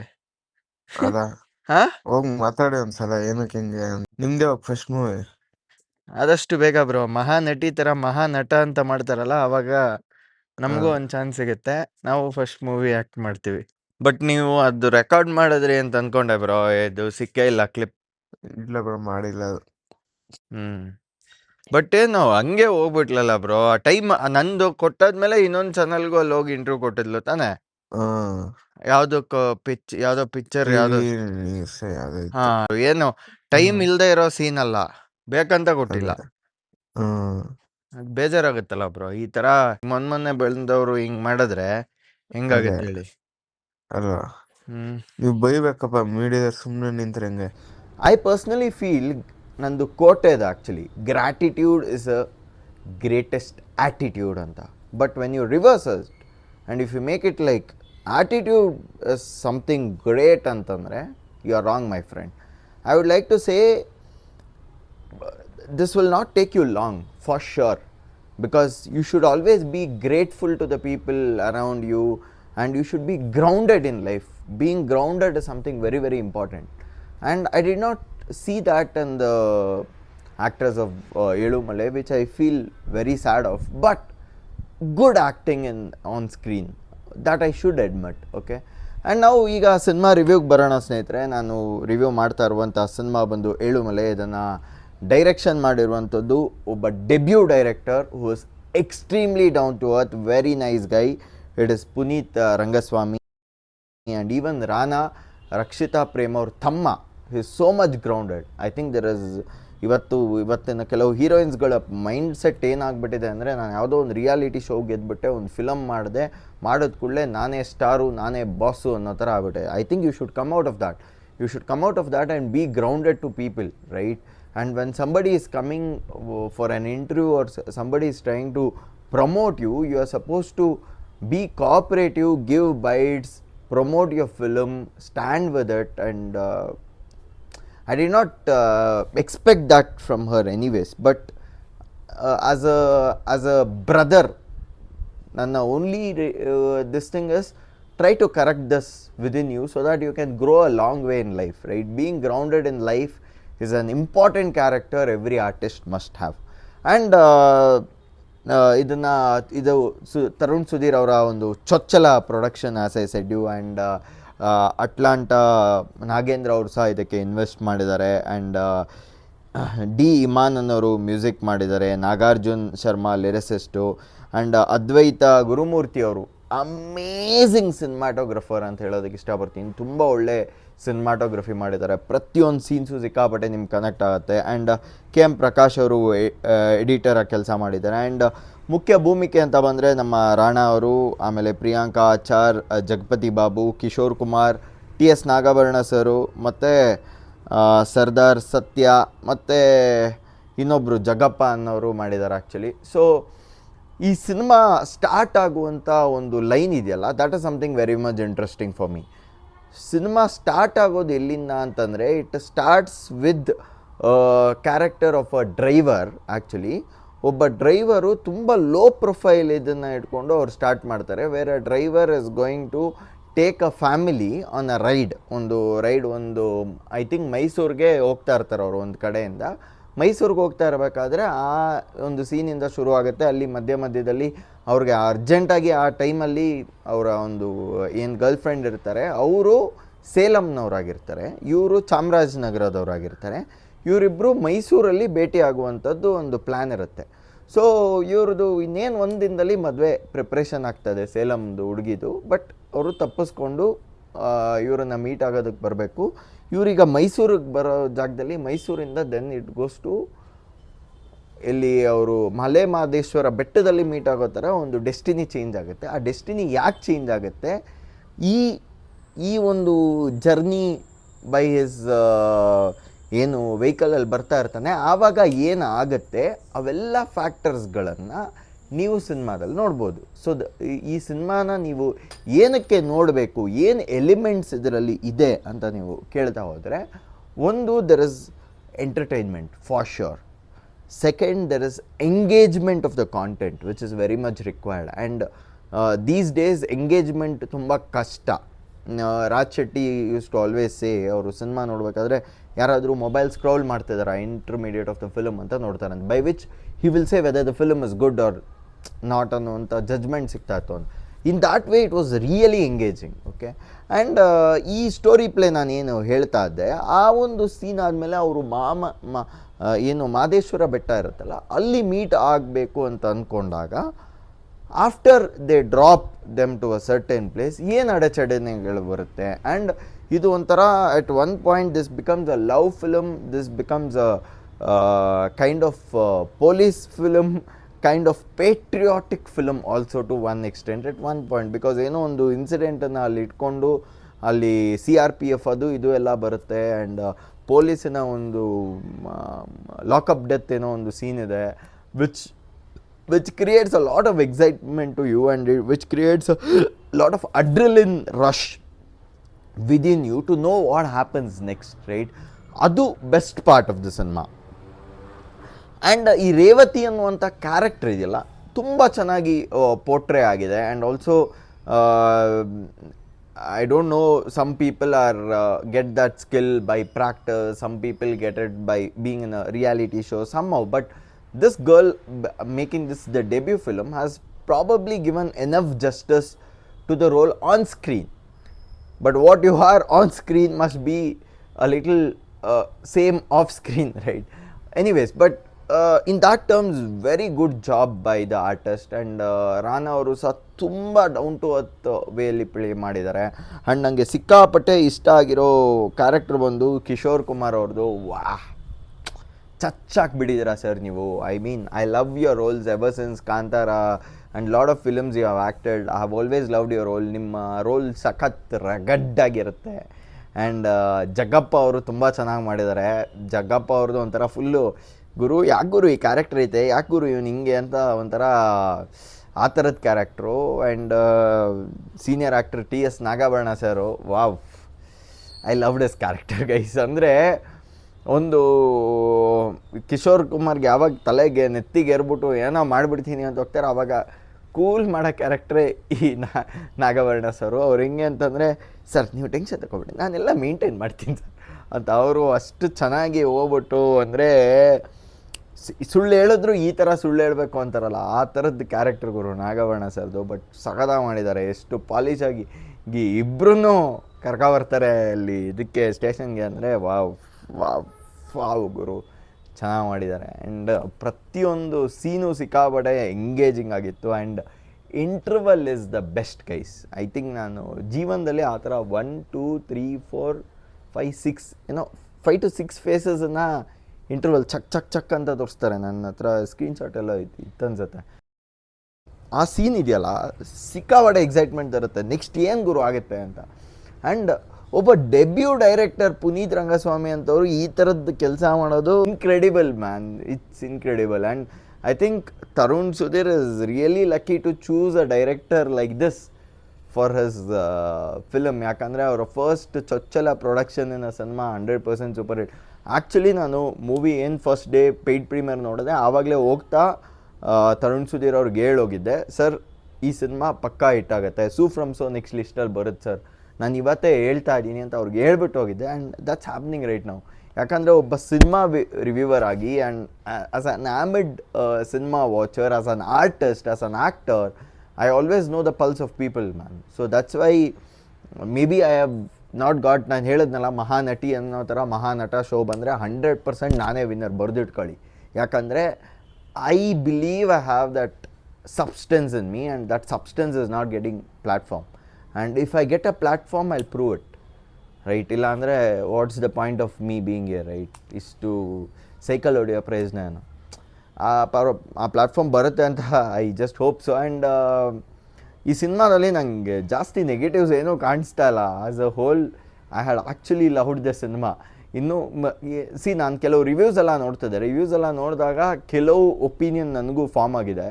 ಅದ. ಹಾ? ಹೋಗ್ ಮಾತಾಡಿ ಒಂದ್ಸಲ ಏನಕ್ಕೆ ಹಿಂಗೆ ನಿಮ್ದೇ ಫಸ್ಟ್ ಮೂವಿ ಆದಷ್ಟು ಬೇಗ ಬ್ರೋ ಮಹಾ ನಟಿ ತರ ಮಹಾ ನಟ ಅಂತ ಮಾಡ್ತಾರಲ್ಲ ಅವಾಗ ನಮಗೂ ಹಾ. ಒಂದ್ ಚಾನ್ಸ್ ಸಿಗುತ್ತೆ. ನಾವು ಫಸ್ಟ್ ಮೂವಿ ಆಕ್ಟ್ ಮಾಡ್ತೀವಿ. ಬಟ್ ನೀವು ಅದು ರೆಕಾರ್ಡ್ ಮಾಡಿದ್ರಿ ಅಂತ ಅನ್ಕೊಂಡೆ ಬ್ರೋ ಇದು ಸಿಕ್ಕೇ ಇಲ್ಲ ಕ್ಲಿಪ್ ಇಲ್ಲ ಬ್ರೋ ಮಾಡಿಲ್ಲ ಅದು. ಹ್ಮ್. ಬಟ್ ಏನು ಹಂಗೆ ಹೋಗ್ಬಿಟ್ಲಲ್ಲ ಬ್ರೋ ಆ ಟೈಮ್ ನಂದು ಕೊಟ್ಟಾದ್ಮೇಲೆ ಇನ್ನೊಂದ್ ಚಾನಲ್ಗೂ ಅಲ್ಲಿ ಹೋಗಿ ಇಂಟರ್ವ್ಯೂ ಕೊಟ್ಟಿದ್ಲು ತಾನೆ? ಯಾವ್ದಕ್ಕೋ ಪಿಚ್ ಯಾವ್ದೋ ಪಿಕ್ಚರ್ ಯಾವ್ದೋ ಹಾ ಏನು ಟೈಮ್ ಇಲ್ದೆ ಇರೋ ಸೀನ್ ಅಲ್ಲ ಬೇಕಂತ ಕೊಟ್ಟಿಲ್ಲ. ಹ್ಮ್ ಬೇಜಾರಾಗುತ್ತಲ್ಲ ಬ್ರೋ ಈ ತರ ಮೊನ್ ಮೊನ್ನೆ ಬೆಳೆದವ್ರು ಹಿಂಗ್ ಮಾಡಿದ್ರೆ ಹೆಂಗಾಗುತ್ತೆ ಹೇಳಿ? ಅಲ್ವಾ ಹ್ಮ್. ನೀವು ಬೈಬೇಕಪ್ಪ ಮೀಡಿಯಾದ ಸುಮ್ನೆ ನಿಂತ್ರೆ ಹೆಂಗೆ? ಐ ಪರ್ಸ್ನಲಿ ಫೀಲ್ ನಂದು ಕೋಟೆ ಇದೆ actually gratitude is a greatest attitude ಅಂತ but when you reverse and if you make it like attitude is something great ಅಂತಂದರೆ you are wrong my friend I would like to say this will not take you long for sure because you should always be grateful to the people around you and you should be grounded in life being grounded is something very very important and i did not see that in the actress of uh, Elumale which i feel very sad of but good acting in on screen that I should admit okay and ನಾವು ಈಗ ಸಿನಿಮಾ ರಿವ್ಯೂಗೆ ಬರೋಣ ಸ್ನೇಹಿತರೆ ನಾನು ರಿವ್ಯೂ ಮಾಡ್ತಾ ಇರುವಂಥ ಸಿನಿಮಾ ಬಂದು ಏಳುಮಲೆ ಇದನ್ನು ಡೈರೆಕ್ಷನ್ ಮಾಡಿರುವಂಥದ್ದು ಒಬ್ಬ debut director who is extremely down to earth very nice guy it is Puneeth Rangaswamy and even Rana Rakshita Prem ಅವ್ರ ತಮ್ಮ is so much grounded I think there is ಇವತ್ತು ಇವತ್ತಿನ ಕೆಲವು ಹೀರೋಯಿನ್ಸ್ಗಳ ಮೈಂಡ್ ಸೆಟ್ ಏನಾಗ್ಬಿಟ್ಟಿದೆ ಅಂದರೆ ನಾನು ಯಾವುದೋ ಒಂದು ರಿಯಾಲಿಟಿ ಶೋ ಗೆದ್ಬಿಟ್ಟೆ ಒಂದು ಫಿಲಮ್ ಮಾಡಿದೆ ಮಾಡಿದ ಕೂಡಲೇ ನಾನೇ ಸ್ಟಾರು ನಾನೇ ಬಾಸು ಅನ್ನೋ ಥರ ಆಗ್ಬಿಟ್ಟೆ. I think you should come out of that you should come out of that and be grounded to people right and when somebody is coming for an interview or somebody is trying to promote you you are supposed to be give bites, promote your film, stand with it, and uh, I did not uh, expect that from her, anyways. But uh, as a as a brother, ನನ್ನ only this thing is try to correct this within you so that you can grow a long way in life right being grounded in life is an important character every artist must have and ಇದನ್ನು ಇದು ಸು ತರುಣ್ ಸುಧೀರ್ ಅವರ ಒಂದು ಚೊಚ್ಚಲ production as I said you and Atlanta Nagendra ಅವರು ಸಹ ಇದಕ್ಕೆ ಇನ್ವೆಸ್ಟ್ ಮಾಡಿದ್ದಾರೆ ಆ್ಯಂಡ್ ಡಿ ಇಮಾನ್ ಅನ್ನೋರು ಮ್ಯೂಸಿಕ್ ಮಾಡಿದ್ದಾರೆ, ನಾಗಾರ್ಜುನ್ ಶರ್ಮಾ ಲಿರಿಸಿಸ್ಟು ಆ್ಯಂಡ್ ಅದ್ವೈತ ಗುರುಮೂರ್ತಿ ಅವರು ಅಮೇಝಿಂಗ್ ಸಿನಿಮಾಟೋಗ್ರಫರ್ ಅಂತ ಹೇಳೋದಕ್ಕೆ ಇಷ್ಟಪಡ್ತೀನಿ. ತುಂಬ ಒಳ್ಳೆ ಸಿನಿಮಾಟೋಗ್ರಫಿ ಮಾಡಿದ್ದಾರೆ. ಪ್ರತಿಯೊಂದು ಸೀನ್ಸು ಸಿಕ್ಕಾಪಟ್ಟೆ ನಿಮ್ಗೆ ಕನೆಕ್ಟ್ ಆಗುತ್ತೆ. ಆ್ಯಂಡ್ ಕೆ ಎಂ ಪ್ರಕಾಶ್ ಅವರು ಎಡಿಟರಾಗಿ ಕೆಲಸ ಮಾಡಿದ್ದಾರೆ. ಆ್ಯಂಡ್ ಮುಖ್ಯ ಭೂಮಿಕೆ ಅಂತ ಬಂದರೆ ನಮ್ಮ ರಾಣಾ ಅವರು, ಆಮೇಲೆ Priyanka Achar Jagapathi Babu, Kishore Kumar, T S Nagabharana sir, ಮತ್ತು ಸರ್ದಾರ್ ಸತ್ಯ, ಮತ್ತು ಇನ್ನೊಬ್ಬರು ಜಗಪ್ಪ ಅನ್ನೋರು ಮಾಡಿದ್ದಾರೆ ಆ್ಯಕ್ಚುಲಿ ಸೊ ಈ ಸಿನಿಮಾ ಸ್ಟಾರ್ಟ್ ಆಗುವಂಥ ಒಂದು ಲೈನ್ ಇದೆಯಲ್ಲ that is something very much interesting for me cinema start ಆಗೋದು ಎಲ್ಲಿಂದ ಅಂತಂದರೆ it starts with character of a driver actually ಒಬ್ಬ ಡ್ರೈವರು ತುಂಬ ಲೋ ಪ್ರೊಫೈಲ್ ಇದನ್ನು ಇಟ್ಕೊಂಡು ಅವ್ರು ಸ್ಟಾರ್ಟ್ ಮಾಡ್ತಾರೆ. Where a driver is going to take a family on a ride ಒಂದು ರೈಡ್ ಒಂದು ಐ ಥಿಂಕ್ ಮೈಸೂರಿಗೆ ಹೋಗ್ತಾ ಇರ್ತಾರೆ ಅವರು ಒಂದು ಕಡೆಯಿಂದ. ಮೈಸೂರಿಗೆ ಹೋಗ್ತಾ ಇರಬೇಕಾದ್ರೆ ಆ ಒಂದು ಸೀನಿಂದ ಶುರು ಆಗುತ್ತೆ. ಅಲ್ಲಿ ಮಧ್ಯ ಮಧ್ಯದಲ್ಲಿ ಅವ್ರಿಗೆ ಅರ್ಜೆಂಟಾಗಿ ಆ ಟೈಮಲ್ಲಿ ಅವರ ಒಂದು ಏನು ಗರ್ಲ್ ಫ್ರೆಂಡ್ ಇರ್ತಾರೆ, ಅವರು ಸೇಲಂನವರಾಗಿರ್ತಾರೆ. ಇವರು ಚಾಮರಾಜನಗರದವರಾಗಿರ್ತಾರೆ. ಇವರಿಬ್ಬರು ಮೈಸೂರಲ್ಲಿ ಭೇಟಿ ಆಗುವಂಥದ್ದು ಒಂದು ಪ್ಲ್ಯಾನ್ ಇರುತ್ತೆ. ಸೊ ಇವ್ರದ್ದು ಇನ್ನೇನು ಒಂದು ದಿನದಲ್ಲಿ ಮದುವೆ ಪ್ರಿಪ್ರೇಷನ್ ಆಗ್ತದೆ ಸೇಲಮ್ದು ಹುಡುಗಿದು ಬಟ್ ಅವರು ತಪ್ಪಿಸ್ಕೊಂಡು ಇವರನ್ನು ಮೀಟ್ ಆಗೋದಕ್ಕೆ ಬರಬೇಕು. ಇವರೀಗ ಮೈಸೂರಿಗೆ ಬರೋ ಜಾಗದಲ್ಲಿ ಮೈಸೂರಿಂದ ದೆನ್ ಇಟ್ ಗೋಸ್ ಟು ಎಲ್ಲಿ ಅವರು ಮಲೆ ಮಹದೇಶ್ವರ ಬೆಟ್ಟದಲ್ಲಿ ಮೀಟ್ ಆಗೋ ಥರ ಒಂದು ಡೆಸ್ಟಿನಿ ಚೇಂಜ್ ಆಗುತ್ತೆ. ಆ ಡೆಸ್ಟಿನಿ ಯಾಕೆ ಚೇಂಜ್ ಆಗುತ್ತೆ? ಈ ಈ ಒಂದು ಜರ್ನಿ ಬೈ ಹಿಸ್ ಏನು ವೆಹಿಕಲಲ್ಲಿ ಬರ್ತಾ ಇರ್ತಾನೆ, ಆವಾಗ ಏನು ಆಗುತ್ತೆ, ಅವೆಲ್ಲ ಫ್ಯಾಕ್ಟರ್ಸ್ಗಳನ್ನು ನೀವು ಸಿನಿಮಾದಲ್ಲಿ ನೋಡ್ಬೋದು. ಸೊ ದ, ಈ ಸಿನಿಮಾನ ನೀವು ಏನಕ್ಕೆ ನೋಡಬೇಕು, ಏನು ಎಲಿಮೆಂಟ್ಸ್ ಇದರಲ್ಲಿ ಇದೆ ಅಂತ ನೀವು ಕೇಳ್ತಾ ಹೋದರೆ, ಒಂದು there is entertainment for sure second there is engagement of the content which is very much required and these days engagement ತುಂಬ ಕಷ್ಟ. Raj Shetty used to always say ಅವರು ಸಿನಿಮಾ ನೋಡಬೇಕಾದ್ರೆ ಯಾರಾದರೂ ಮೊಬೈಲ್ ಸ್ಕ್ರೋಲ್ ಮಾಡ್ತಿದ್ದಾರೆ ಇಂಟರ್ಮೀಡಿಯೇಟ್ ಆಫ್ ದ ಫಿಲಮ್ ಅಂತ ನೋಡ್ತಾರೆ by which he will say whether the film is good or not ಅನ್ನುವಂಥ ಜಜ್ಮೆಂಟ್ ಸಿಗ್ತಾ ಇತ್ತು ಅಂತ. In that way it was really engaging okay and ಈ ಸ್ಟೋರಿ ಪ್ಲೇ ನಾನೇನು ಹೇಳ್ತಾ ಇದ್ದೆ, ಆ ಒಂದು ಸೀನ್ ಆದಮೇಲೆ ಅವರು ಮಾಮ ಏನು ಮಾದೇಶ್ವರ ಬೆಟ್ಟ ಇರುತ್ತಲ್ಲ, ಅಲ್ಲಿ ಮೀಟ್ ಆಗಬೇಕು ಅಂತ ಅಂದ್ಕೊಂಡಾಗ after they drop them to a certain place ಏನು ಅಡೆಚಣೆಗಳು ಬರುತ್ತೆ? ಆ್ಯಂಡ್ ಇದು ಒಂಥರ at one point this becomes a love film this becomes a kind of police film kind of patriotic film also to one extent at one point because ಏನೋ ಒಂದು ಇನ್ಸಿಡೆಂಟನ್ನು ಅಲ್ಲಿ ಇಟ್ಕೊಂಡು ಅಲ್ಲಿ ಸಿ ಆರ್ ಪಿ ಎಫ್ ಅದು ಇದು ಎಲ್ಲ ಬರುತ್ತೆ ಆ್ಯಂಡ್ ಪೊಲೀಸಿನ ಒಂದು ಲಾಕಪ್ ಡೆತ್ ಏನೋ ಒಂದು ಸೀನ್ ಇದೆ which which creates a lot of excitement to you and it, which creates a lot of adrenaline rush within you to know what happens next right? ಅದು best part of the cinema and ಈ ರೇವತಿ ಅನ್ನುವಂಥ ಕ್ಯಾರೆಕ್ಟರ್ ಇದೆಯಲ್ಲ ತುಂಬ ಚೆನ್ನಾಗಿ ಪೋರ್ಟ್ರೇ ಆಗಿದೆ. And also I don't know some people are get that skill by practice some people get it by being in a reality show somehow but this girl making this the debut film has probably given enough justice to the role on screen but what you are on screen must be a little uh, same off screen right anyways but uh, in that terms very good job by the artist and uh, Rana ಅವರು ಸಹ ತುಂಬ ಡೌನ್ ಟು ಅರ್ತ್ ವೇಯಲ್ಲಿ ಪ್ಲೇ ಮಾಡಿದ್ದಾರೆ ಆ್ಯಂಡ್ sikka ಸಿಕ್ಕಾಪಟ್ಟೆ ishta agiro character bandu Kishore kumar ಅವ್ರದ್ದು ವಾಹ್ ಚಚ್ಚಾಕ್ಬಿಟ್ಟಿದ್ದೀರಾ ಸರ್ ನೀವು? I mean I love your roles ever since Kantara and lot of films you have acted I have always loved your role ನಿಮ್ಮ ರೋಲ್ ಸಖತ್ ರಗಡ್ಡಾಗಿರುತ್ತೆ. ಆ್ಯಂಡ್ ಜಗ್ಗಪ್ಪ ಅವರು ತುಂಬ ಚೆನ್ನಾಗಿ ಮಾಡಿದ್ದಾರೆ. ಜಗ್ಗಪ್ಪ ಅವ್ರದ್ದು ಒಂಥರ ಫುಲ್ಲು ಗುರು, ಯಾಕೆ ಗುರು ಈ ಕ್ಯಾರೆಕ್ಟರ್ ಐತೆ? ಯಾಕೆ ಗುರು ಇವನು ಹಿಂಗೆ ಅಂತ ಒಂಥರ ಆ ಥರದ character and senior actor T S Nagabharana sir wow I love this character guys ಅಂದರೆ ಒಂದು ಕಿಶೋರ್ ಕುಮಾರ್ಗೆ ಯಾವಾಗ ತಲೆಗೆ ನೆತ್ತಿಗೆ ಏರ್ಬಿಟ್ಟು ಏನೋ ಮಾಡಿಬಿಡ್ತೀನಿ ಅಂತ ಹೋಗ್ತಾರೆ ಆವಾಗ ಕೂಲ್ ಮಾಡೋ ಕ್ಯಾರೆಕ್ಟ್ರೇ ಈ ನಾ ನಾಗವರ್ಣ ಸರು. ಅವ್ರು ಹೆಂಗೆ ಅಂತಂದರೆ, ಸರ್, ನೀವು ಟೆನ್ಷನ್ ತಗೊಬಿಡಿ, ನಾನೆಲ್ಲ ಮೇಂಟೈನ್ ಮಾಡ್ತೀನಿ ಸರ್. ಅಂತ ಅವರು ಅಷ್ಟು ಚೆನ್ನಾಗಿ ಹೋಗ್ಬಿಟ್ಟು ಅಂದರೆ ಸುಳ್ಳು ಹೇಳಿದ್ರು ಈ ಥರ ಸುಳ್ಳು ಹೇಳಬೇಕು ಅಂತಾರಲ್ಲ, ಆ ಥರದ್ದು ಕ್ಯಾರೆಕ್ಟರ್ ಗುರು ನಾಗವರ್ಣ ಸರ್ದು. ಬಟ್ ಸಗದ ಮಾಡಿದ್ದಾರೆ, ಎಷ್ಟು ಪಾಲಿಶ್ ಆಗಿ, ಈ ಇಬ್ಬರೂ ಕರ್ಕೊಬರ್ತಾರೆ ಅಲ್ಲಿ ಇದಕ್ಕೆ ಸ್ಟೇಷನ್ಗೆ ಅಂದರೆ, ವಾವ್ ವಾವ್. ವಾವ್ ಗುರು, ಚೆನ್ನಾಗಿ ಮಾಡಿದ್ದಾರೆ. ಆ್ಯಂಡ್ ಪ್ರತಿಯೊಂದು ಸೀನು ಸಿಕ್ಕಾಪಟ್ಟೆ ಎಂಗೇಜಿಂಗ್ ಆಗಿತ್ತು. And interval is the best guys I think ನಾನು ಜೀವನದಲ್ಲಿ ಆ ಥರ one two three four five six ಏನೋ ಫೈವ್ ಟು ಸಿಕ್ಸ್ ಫೇಸಸನ್ನು ಇಂಟರ್ವಲ್ ಚಕ್ ಚಕ್ ಚಕ್ ಅಂತ ತೋರಿಸ್ತಾರೆ. ನನ್ನ ಹತ್ರ ಸ್ಕ್ರೀನ್ಶಾಟ್ ಎಲ್ಲ ಇತ್ತು ಅನ್ಸುತ್ತೆ. ಆ ಸೀನ್ ಇದೆಯಲ್ಲ ಸಿಕ್ಕಾಪಡೆ ಎಕ್ಸೈಟ್ಮೆಂಟ್ ಇರುತ್ತೆ ನೆಕ್ಸ್ಟ್ ಏನು ಗುರು ಆಗುತ್ತೆ ಅಂತ. ಆ್ಯಂಡ್ ಒಬ್ಬ ಡೆಬ್ಯೂ ಡೈರೆಕ್ಟರ್ ಪುನೀತ್ ರಂಗಸ್ವಾಮಿ ಅಂತವರು ಈ ಥರದ್ದು ಕೆಲಸ ಮಾಡೋದು incredible man it's incredible and I think Tarun Sudhir is really lucky to choose a director like this for his film ಯಾಕಂದರೆ ಅವರ ಫಸ್ಟ್ ಚೊಚ್ಚಲ ಪ್ರೊಡಕ್ಷನಿನ cinema hundred percent super hit actually ನಾನು ಮೂವಿ ಏನು ಫಸ್ಟ್ ಡೇ ಪೇಯ್ಡ್ ಪ್ರೀಮಿಯರ್ ನೋಡಿದೆ ಆವಾಗಲೇ ಹೋಗ್ತಾ ತರುಣ್ ಸುಧೀರ್ ಅವ್ರಿಗೆ ಹೇಳೋಗಿದ್ದೆ ಸರ್ ಈ ಸಿನಿಮಾ ಪಕ್ಕಾ ಹಿಟ್ ಆಗುತ್ತೆ. ಸೂ ಫ್ರಮ್ ಸೋ ನೆಕ್ಸ್ಟ್ ಲಿಸ್ಟಲ್ಲಿ ಬರುತ್ತೆ ಸರ್ ನಾನು ಇವತ್ತೇ ಹೇಳ್ತಾ ಇದ್ದೀನಿ ಅಂತ ಅವ್ರಿಗೆ ಹೇಳ್ಬಿಟ್ಟು ಹೋಗಿದ್ದೆ. ಆ್ಯಂಡ್ ದಟ್ಸ್ ಹ್ಯಾಪ್ನಿಂಗ್ ರೈಟ್ ನಾವು ಯಾಕಂದರೆ ಒಬ್ಬ ಸಿನಿಮಾ ರಿವ್ಯೂವರ್ ಆಗಿ and as an avid cinema watcher as an artist as an actor I always know the pulse of people man so that's why maybe I have not got ನಾನು ಹೇಳಿದ್ನಲ್ಲ, ಮಹಾನಟಿ ಅನ್ನೋ ಥರ ಮಹಾನಟ ಶೋ ಬಂದರೆ ಹಂಡ್ರೆಡ್ ಪರ್ಸೆಂಟ್ ನಾನೇ ವಿನ್ನರ್ ಬರೆದಿಟ್ಕೊಳ್ಳಿ. ಯಾಕಂದರೆ I believe I have that substance in me and that substance is not getting platform and if I get a platform I prove it right ಇಲ್ಲ ಅಂದರೆ what's the point of me being a right ಇಷ್ಟು ಸೈಕಲ್ ಹೊಡೆಯೋ ಪ್ರಯೋಜನ ಆ ಪರ್, ಆ ಪ್ಲಾಟ್ಫಾರ್ಮ್ ಬರುತ್ತೆ ಅಂತ I just hope so and ಈ ಸಿನಿಮಾದಲ್ಲಿ ನನಗೆ ಜಾಸ್ತಿ ನೆಗೆಟಿವ್ಸ್ ಏನೂ ಕಾಣಿಸ್ತಾ ಇಲ್ಲ. As a whole I had actually loved the cinema ಇನ್ನು ಸಿ ನಾನು ಕೆಲವು ರಿವ್ಯೂಸ್ ಎಲ್ಲ ನೋಡ್ತಿದ್ದೆ ರಿವ್ಯೂಸ್ ಎಲ್ಲ ನೋಡಿದಾಗ ಕೆಲವು ಒಪಿನಿಯನ್ ನನಗೂ ಫಾರ್ಮ್ ಆಗಿದೆ.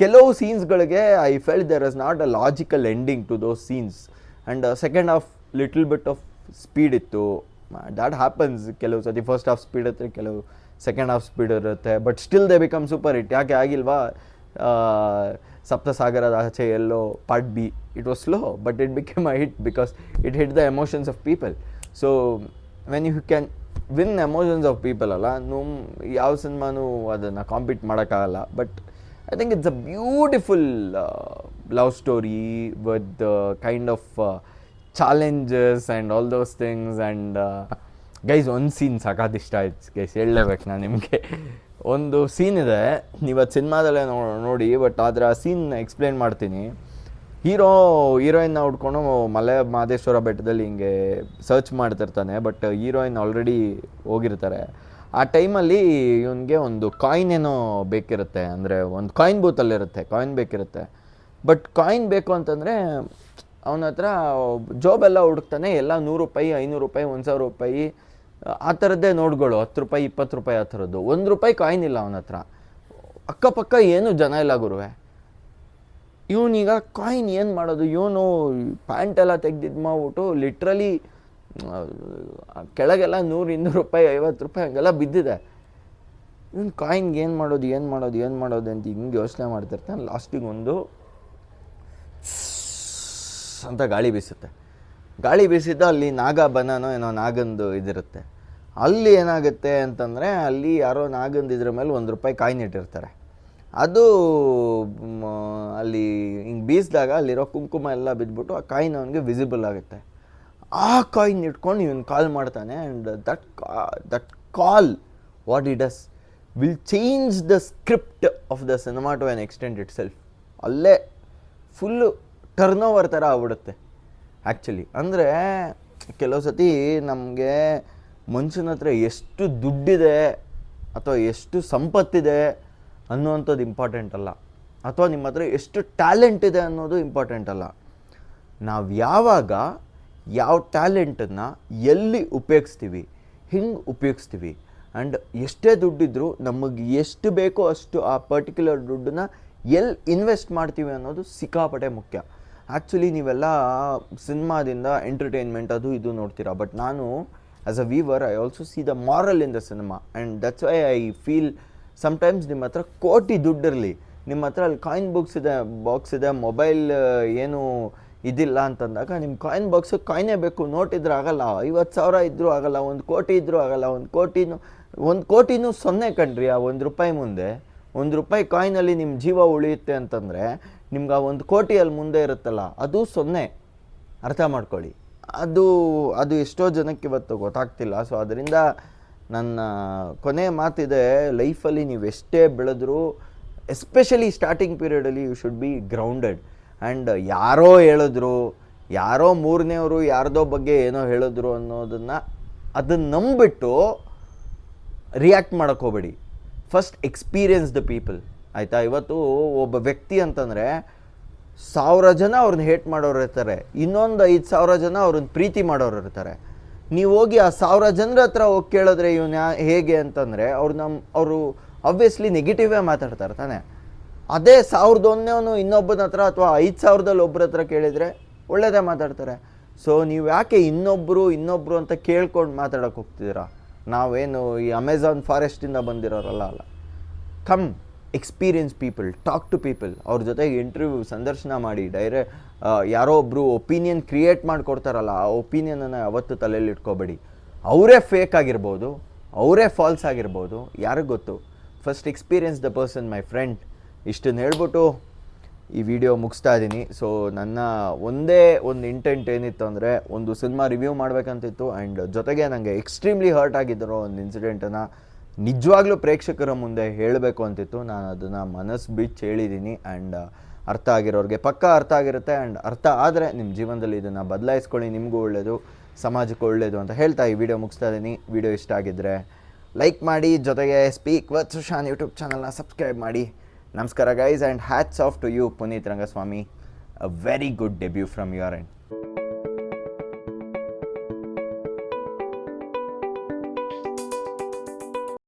ಕೆಲವು ಸೀನ್ಸ್ಗಳಿಗೆ I felt there is not a logical ending to those scenes and second half little bit of speed ಇತ್ತು. ದ್ಯಾಟ್ ಹ್ಯಾಪನ್ಸ್ ಕೆಲವು ಸತಿ ಫಸ್ಟ್ ಹಾಫ್ ಸ್ಪೀಡ್ ಇರುತ್ತೆ ಕೆಲವು ಸೆಕೆಂಡ್ ಹಾಫ್ ಸ್ಪೀಡ್ ಇರುತ್ತೆ. But still they become super hit ಯಾಕೆ ಆಗಿಲ್ವಾ? ಆ, ಸಪ್ತಸಾಗರದ ಆಚೆ ಎಲ್ಲೋ part B it was slow but it became a hit because it hit the emotions of people so when you can win emotions of people ಅಲ್ಲ ನೋಮ್ ಯಾವ ಸಿನಿಮಾನೂ ಅದನ್ನು ಕಾಂಪೀಟ್ ಮಾಡೋಕ್ಕಾಗಲ್ಲ. But I think it's a beautiful uh, love story with the kind of uh, challenges and all those. And uh, ಒಂದು ಸೀನ್ ಸಖತ್ ಇಷ್ಟ ಆಯ್ತು. ಗೈಸ್ ಹೇಳಲೇಬೇಕು ನಾನು ನಿಮಗೆ. ಒಂದು ಸೀನ್ ಇದೆ. ನೀವು ಅದು ಸಿನಿಮಾದಲ್ಲೇ ನೋ ನೋಡಿ ಬಟ್ ಆದರೆ ಆ ಸೀನ್ ಎಕ್ಸ್ಪ್ಲೇನ್ ಮಾಡ್ತೀನಿ. ಹೀರೋ ಹೀರೋಯಿನ್ನ ಹುಡ್ಕೊಂಡು ಮಲೆ ಮಹದೇಶ್ವರ ಬೆಟ್ಟದಲ್ಲಿ ಹಿಂಗೆ ಸರ್ಚ್ ಮಾಡ್ತಿರ್ತಾನೆ ಬಟ್ ಹೀರೋಯಿನ್ ಆಲ್ರೆಡಿ ಹೋಗಿರ್ತಾರೆ. ಆ ಟೈಮಲ್ಲಿ ಇವನಿಗೆ ಒಂದು ಕಾಯಿನ್ ಏನೋ ಬೇಕಿರುತ್ತೆ, ಅಂದರೆ ಒಂದು ಕಾಯಿನ್ ಬೂತಲ್ಲಿರುತ್ತೆ, ಕಾಯಿನ್ ಬೇಕಿರುತ್ತೆ. ಬಟ್ ಕಾಯಿನ್ ಬೇಕು ಅಂತಂದರೆ ಅವನ ಹತ್ರ ಜಾಬೆಲ್ಲ ಹುಡುಕ್ತಾನೆ, ಎಲ್ಲ ನೂರು ರೂಪಾಯಿ, ಐನೂರು ರೂಪಾಯಿ, ಒಂದು ಸಾವಿರ ರೂಪಾಯಿ, ಆ ಥರದ್ದೇ ನೋಡ್ಗಳು, ಹತ್ತು ರೂಪಾಯಿ, ಇಪ್ಪತ್ತು ರೂಪಾಯಿ ಆ ಥರದ್ದು. ಒಂದು ರೂಪಾಯಿ ಕಾಯಿನ್ ಇಲ್ಲ ಅವನ ಹತ್ರ. ಅಕ್ಕಪಕ್ಕ ಏನು ಜನ ಇಲ್ಲ ಗುರುವೆ. ಇವನೀಗ ಕಾಯಿನ್ ಏನು ಮಾಡೋದು? ಇವನು ಪ್ಯಾಂಟ್ ಎಲ್ಲ ತೆಗ್ದಿದ್ದು ಮಾಡ್ಬಿಟ್ಟು ಲಿಟ್ರಲಿ ಕೆಳಗೆಲ್ಲ ನೂರು, ಇನ್ನೂರು ರೂಪಾಯಿ, ಐವತ್ತು ರೂಪಾಯಿ ಹಂಗೆಲ್ಲ ಬಿದ್ದಿದೆ. ಇವನು ಕಾಯಿನ್ಗೆ ಏನು ಮಾಡೋದು ಏನು ಮಾಡೋದು ಏನು ಮಾಡೋದು ಅಂತ ಹಿಂಗೆ ಯೋಚನೆ ಮಾಡ್ತಿರ್ತಾನೆ. ಲಾಸ್ಟಿಗೆ ಒಂದು ಅಂತ ಗಾಳಿ ಬೀಸುತ್ತೆ. ಗಾಳಿ ಬೀಸಿದ್ದು ಅಲ್ಲಿ ನಾಗ ಬನನೋ ಏನೋ ನಾಗಂದು ಇದಿರುತ್ತೆ. ಅಲ್ಲಿ ಏನಾಗುತ್ತೆ ಅಂತಂದರೆ ಅಲ್ಲಿ ಯಾರೋ ನಾಗಂದು ಇದ್ರ ಮೇಲೆ ಒಂದು ರೂಪಾಯಿ ಕಾಯಿನ್ ಇಟ್ಟಿರ್ತಾರೆ. ಅದು ಅಲ್ಲಿ ಹಿಂಗೆ ಬೀಸಿದಾಗ ಅಲ್ಲಿರೋ ಕುಂಕುಮ ಎಲ್ಲ ಬಿದ್ದುಬಿಟ್ಟು ಆ ಕಾಯಿನ್ ಅವನಿಗೆ ವಿಸಿಬಲ್ ಆಗುತ್ತೆ. ಆ ಕಾಯಿನ್ ಇಟ್ಕೊಂಡು ಇವನು ಕಾಲ್ ಮಾಡ್ತಾನೆ and that that call what he does will change the script of the cinema to an extend itself ಅಲ್ಲೇ ಫುಲ್ಲು ಟರ್ನ್ ಓವರ್ ಥರ ಆಗ್ಬಿಡುತ್ತೆ ಆ್ಯಕ್ಚುಲಿ ಅಂದರೆ ಕೆಲವು ಸತಿ ನಮಗೆ ಮನುಷ್ಯನ ಹತ್ರ ಎಷ್ಟು ದುಡ್ಡಿದೆ ಅಥವಾ ಎಷ್ಟು ಸಂಪತ್ತಿದೆ ಅನ್ನುವಂಥದ್ದು ಇಂಪಾರ್ಟೆಂಟ್ ಅಲ್ಲ. ಅಥವಾ ನಿಮ್ಮ ಹತ್ರ ಎಷ್ಟು ಟ್ಯಾಲೆಂಟ್ ಇದೆ ಅನ್ನೋದು ಇಂಪಾರ್ಟೆಂಟ್ ಅಲ್ಲ. ನಾವು ಯಾವಾಗ ಯಾವ ಟ್ಯಾಲೆಂಟನ್ನು ಎಲ್ಲಿ ಉಪಯೋಗಿಸ್ತೀವಿ, ಹಿಂಗೆ ಉಪಯೋಗಿಸ್ತೀವಿ. ಆ್ಯಂಡ್ ಎಷ್ಟೇ ದುಡ್ಡಿದ್ರೂ ನಮಗೆ ಎಷ್ಟು ಬೇಕೋ ಅಷ್ಟು ಆ ಪರ್ಟಿಕ್ಯುಲರ್ ದುಡ್ಡನ್ನ ಎಲ್ಲಿ ಇನ್ವೆಸ್ಟ್ ಮಾಡ್ತೀವಿ ಅನ್ನೋದು ಸಿಕ್ಕಾಪಟ್ಟೆ ಮುಖ್ಯ. ಆ್ಯಕ್ಚುಲಿ ನೀವೆಲ್ಲ ಸಿನಿಮಾದಿಂದ ಎಂಟರ್ಟೈನ್ಮೆಂಟ್ ಅದು ಇದು ನೋಡ್ತೀರಾ. ಬಟ್ ನಾನು as a viewer I also see the moral in the cinema and that's why I feel sometimes ನಿಮ್ಮ ಹತ್ರ ಕೋಟಿ ದುಡ್ಡಿರಲಿ. ನಿಮ್ಮ ಹತ್ರ ಅಲ್ಲಿ ಕಾಯಿನ್ ಬುಕ್ಸ್ ಇದೆ ಬಾಕ್ಸ್ ಇದೆ ಮೊಬೈಲ್ ಏನು ಇದಿಲ್ಲ ಅಂತಂದಾಗ ನಿಮ್ಮ ಕಾಯಿನ್ ಬಾಕ್ಸು ಕಾಯಿನೇ ಬೇಕು. ನೋಟ್ ಇದ್ರೆ ಆಗಲ್ಲ. ಐವತ್ತು ಸಾವಿರ ಇದ್ದರೂ ಆಗಲ್ಲ. ಒಂದು ಕೋಟಿ ಇದ್ದರೂ ಆಗಲ್ಲ. ಒಂದು ಕೋಟಿನೂ ಒಂದು ಕೋಟಿನೂ ಸೊನ್ನೆ ಕಣ್ರಿ ಆ ಒಂದು ರೂಪಾಯಿ ಮುಂದೆ. ಒಂದು ರೂಪಾಯಿ ಕಾಯಿನಲ್ಲಿ ನಿಮ್ಮ ಜೀವ ಉಳಿಯುತ್ತೆ ಅಂತಂದರೆ ನಿಮ್ಗೆ ಆ ಒಂದು ಕೋಟಿಯಲ್ಲಿ ಮುಂದೆ ಇರುತ್ತಲ್ಲ, ಅದು ಸೊನ್ನೆ. ಅರ್ಥ ಮಾಡ್ಕೊಳ್ಳಿ. ಅದು ಅದು ಎಷ್ಟೋ ಜನಕ್ಕೆ ಇವತ್ತು ಗೊತ್ತಾಗ್ತಿಲ್ಲ. ಸೊ ಅದರಿಂದ ನನ್ನ ಕೊನೆ ಮಾತಿದೆ ಲೈಫಲ್ಲಿ ನೀವು ಎಷ್ಟೇ ಬೆಳೆದ್ರೂ especially starting ಪೀರಿಯಡಲ್ಲಿ you should be grounded and ಯಾರೋ ಹೇಳಿದ್ರು, ಯಾರೋ ಮೂರನೇವರು ಯಾರ್ದೋ ಬಗ್ಗೆ ಏನೋ ಹೇಳಿದ್ರು ಅನ್ನೋದನ್ನು ಅದನ್ನು ನಂಬಿಟ್ಟು ರಿಯಾಕ್ಟ್ ಮಾಡೋಕ್ಕೆ ಹೋಗಬೇಡಿ. ಫಸ್ಟ್ ಎಕ್ಸ್ಪೀರಿಯನ್ಸ್ ದ ಪೀಪಲ್ ಆಯಿತಾ? ಇವತ್ತು ಒಬ್ಬ ವ್ಯಕ್ತಿ ಅಂತಂದರೆ ಸಾವಿರ ಜನ ಅವ್ರನ್ನ ಹೇಟ್ ಮಾಡೋರು ಇರ್ತಾರೆ. ಇನ್ನೊಂದು ಐದು ಸಾವಿರ ಜನ ಅವ್ರನ್ನ ಪ್ರೀತಿ ಮಾಡೋರು ಇರ್ತಾರೆ. ನೀವು ಹೋಗಿ ಆ ಸಾವಿರ ಜನರ ಹತ್ರ ಹೋಗಿ ಕೇಳಿದ್ರೆ ಇವನ್ನ ಹೇಗೆ ಅಂತಂದರೆ ಅವ್ರು ನಮ್ಮ ಅವರು ಆಬ್ವಿಯಸ್ಲಿ ನೆಗೆಟಿವೇ ಮಾತಾಡ್ತಾರೆ ತಾನೆ. ಅದೇ ಸಾವಿರದ ಒಂದನೇವನು ಇನ್ನೊಬ್ಬನ ಹತ್ರ ಅಥವಾ ಐದು ಸಾವಿರದಲ್ಲಿ ಒಬ್ಬರ ಹತ್ರ ಕೇಳಿದರೆ ಒಳ್ಳೆಯದೇ ಮಾತಾಡ್ತಾರೆ. ಸೊ ನೀವು ಯಾಕೆ ಇನ್ನೊಬ್ಬರು ಇನ್ನೊಬ್ಬರು ಅಂತ ಕೇಳ್ಕೊಂಡು ಮಾತಾಡೋಕೆ ಹೋಗ್ತಿದ್ದೀರಾ? ನಾವೇನು ಈ ಅಮೆಝಾನ್ ಫಾರೆಸ್ಟಿಂದ ಬಂದಿರೋರಲ್ಲ ಅಲ್ಲ. Come experience people talk to people ಅವ್ರ ಜೊತೆಗೆ ಇಂಟರ್ವ್ಯೂ ಸಂದರ್ಶನ ಮಾಡಿ ಡೈರೆ ಯಾರೋ ಒಬ್ಬರು ಒಪಿನಿಯನ್ ಕ್ರಿಯೇಟ್ ಮಾಡಿಕೊಡ್ತಾರಲ್ಲ, ಆ ಒಪಿನಿಯನನ್ನು ಯಾವತ್ತು ತಲೆಯಲ್ಲಿ ಇಟ್ಕೋಬೇಡಿ. ಅವರೇ ಫೇಕ್ ಆಗಿರ್ಬೋದು, ಅವರೇ ಫಾಲ್ಸ್ ಆಗಿರ್ಬೋದು, ಯಾರಿಗೆ ಗೊತ್ತು? First experience the person my friend ಇಷ್ಟನ್ನು ಹೇಳ್ಬಿಟ್ಟು ಈ ವಿಡಿಯೋ ಮುಗಿಸ್ತಾ ಇದ್ದೀನಿ ಸೊ ನನ್ನ ಒಂದೇ ಒಂದು ಇಂಟೆಂಟ್ ಏನಿತ್ತು ಅಂದರೆ ಒಂದು ಸಿನಿಮಾ ರಿವ್ಯೂ ಮಾಡಬೇಕಂತಿತ್ತು ಆ್ಯಂಡ್ ಜೊತೆಗೆ ನನಗೆ ಎಕ್ಸ್ಟ್ರೀಮ್ಲಿ ಹರ್ಟ್ ಆಗಿದ್ದರು ಒಂದು ಇನ್ಸಿಡೆಂಟನ್ನು ನಿಜವಾಗ್ಲೂ ಪ್ರೇಕ್ಷಕರ ಮುಂದೆ ಹೇಳಬೇಕು ಅಂತಿತ್ತು. ನಾನು ಅದನ್ನು ಮನಸ್ಸು ಬಿಚ್ಚಿ ಹೇಳಿದ್ದೀನಿ ಆ್ಯಂಡ್ ಅರ್ಥ ಆಗಿರೋರಿಗೆ ಪಕ್ಕ ಅರ್ಥ ಆಗಿರುತ್ತೆ ಆ್ಯಂಡ್ ಅರ್ಥ ಆದರೆ ನಿಮ್ಮ ಜೀವನದಲ್ಲಿ ಇದನ್ನು ಬದಲಾಯಿಸ್ಕೊಳ್ಳಿ. ನಿಮಗೂ ಒಳ್ಳೆಯದು ಸಮಾಜಕ್ಕೂ ಒಳ್ಳೆಯದು ಅಂತ ಹೇಳ್ತಾ ಈ ವಿಡಿಯೋ ಮುಗಿಸ್ತಾ ಇದ್ದೀನಿ ವಿಡಿಯೋ ಇಷ್ಟ ಆಗಿದ್ದರೆ ಲೈಕ್ ಮಾಡಿ. ಜೊತೆಗೆ ಸ್ಪೀಕ್ ವತ್ ಸುಶಾನ್ ಯೂಟ್ಯೂಬ್ ಚಾನಲ್ನ ಸಬ್ಸ್ಕ್ರೈಬ್ ಮಾಡಿ. ನಮಸ್ಕಾರ guys and hats off to you Puneeth Rangaswamy a very good debut from your end